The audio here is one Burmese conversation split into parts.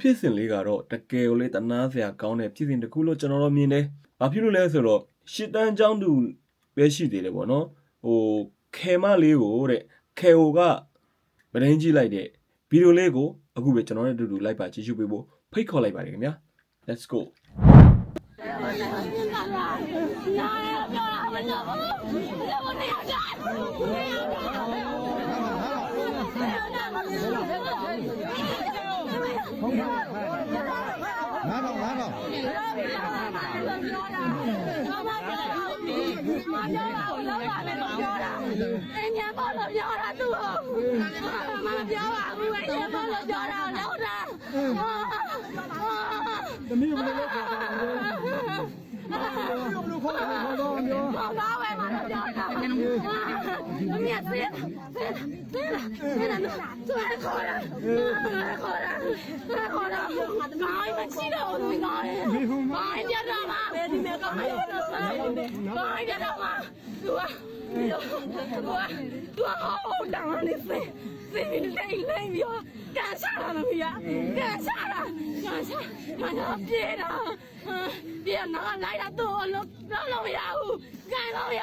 ဖြစ်စဉ်လေးကတော့တကယ်ကိုလေတနာစရာကောင်းတဲ့ဖြစ်စဉ်တစ်ခုလို့ကျွန်တော်တို့မြင်တယ်။ဘာဖြစ်လို့လဲဆိုတော့ရှစ်တန်းကျောင်းသူပဲရှိသေးတယ်ပေါ့နော်။ဟိုခဲမလေးကိုတဲ့ခဲဟိုကမရင်းကြည့်လိုက်တဲ့ဗီဒီယိုလေးကိုအခုပဲကျွန်တော်နဲ့အတူတူလိုက်ပါကြည့်ရှုပေးဖို့ဖိတ်ခေါ်လိုက်ပါတယ်ခင်ဗျာ။ Let's go ငါး အင်းညာဘောလို့ပြောတာသူ့ကိုမပြောပါဘူးအင်းညာဘောလို့ပြောတာလောက်တာသမီးကလည်းလောက်တာဘာလို့ခေါ်လဲဘာလို့ပြောဘာလို့ဝဲမှာပြောတာ 老米啊，别了，别了，别了，别了！都来好了，都来好了，都来好了！妈，我今知道，妈，妈你别动啊，妈你别动啊！都啊，都啊，都啊！都好端端的，谁谁来来干啥了老米啊？干啥了？干啥？干啥？别了，别那个来那都老老米啊，干老米啊！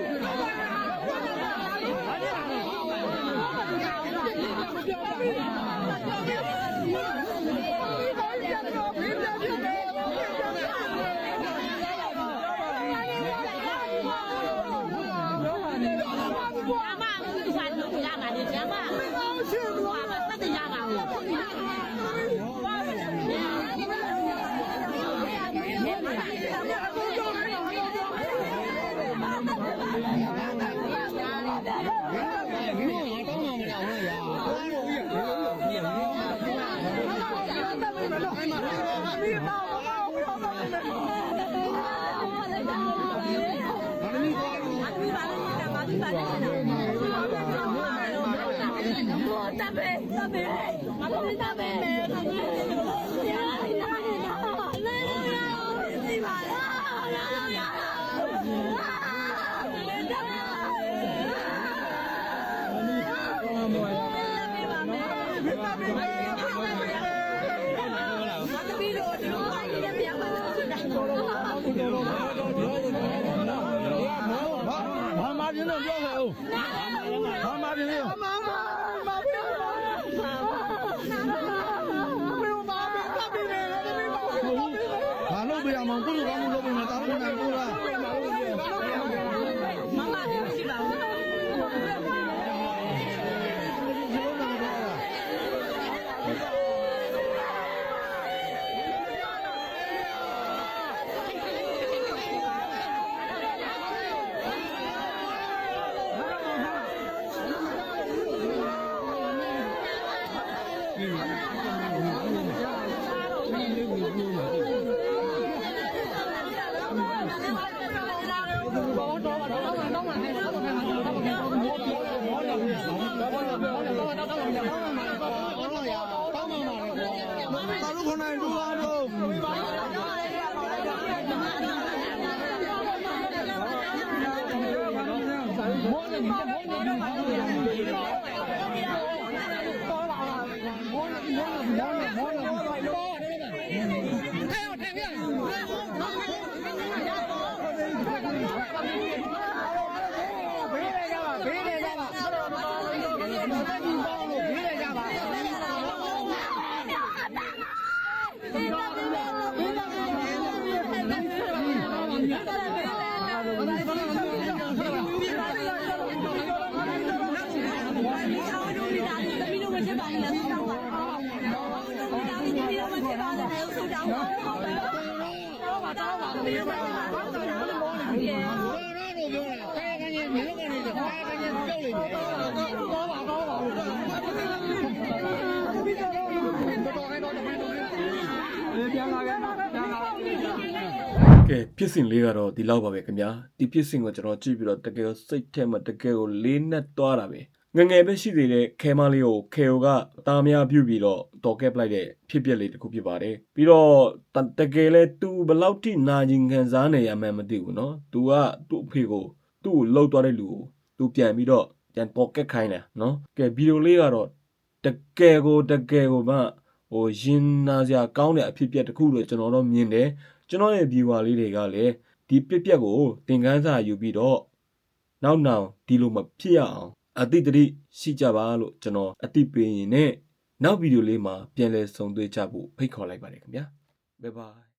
မင်းကငါတောင်းတာမလားဟုတ်လားတပည့်တပည့်ငါတို့တပည့် ဘာမှပြင်းတော့ပြောခဲ့ဦးဘာမှပြင်းရောမမမဖေးပါဘာလို့ပြရမလဲကုလူကောင်းလို့လုပ်နေတာတော့နိုင်ဘူးလား ဘာလို့ ကဲဖြစ်စဉ်လေးကတော့ဒီလောက်ပါပဲခင်ဗျာဒီဖြစ်စဉ်ကိုကျွန်တော်ကြည့်ပြီးတော့တကယ်စိတ်ထဲမှာတကယ်ကိုလေးနက်သွားတာပဲ ငငယ်ပဲရှိသေးတဲ့ခဲမလေးကိုခေအိုကသားများပြုတ်ပြီးတော့တော်ကက်ပလိုက်တဲ့ဖြစ်ပျက်လေးတစ်ခုဖြစ်ပါတယ်ပြီးတော့တကယ်လဲသူဘလောက်ထိနာကျင်ခံစားနေရမှန်းမသိဘူးနော်သူကသူ့အဖေကိုသူ့ကိုလှုပ်သွားတဲ့လူကိုသူပြန်ပြီးတော့ပြန်ပေါ်ကက်ခိုင်းတယ်နော်ကဲဗီဒီယိုလေးကတော့တကယ်ကိုတကယ်ကိုမှဟိုရင်နာစရာကောင်းတဲ့အဖြစ်ပျက်တစ်ခုလို့ကျွန်တော်တော့မြင်တယ်ကျွန်တော်ရဲ့ viewer လေးတွေကလည်းဒီပြက်ပြက်ကိုသင်ခန်းစာယူပြီးတော့နောက်နောက်ဒီလိုမဖြစ်ရအောင် အတိတ်တတိရှိကြပါလို့ကျွန်တော်အတိပေးရင်ねနောက်ဗီဒီယိုလေးမှာပြန်လည်ဆုံတွေ့ကြဖို့ဖိတ်ခေါ်လိုက်ပါတယ်ခင်ဗျာ Bye bye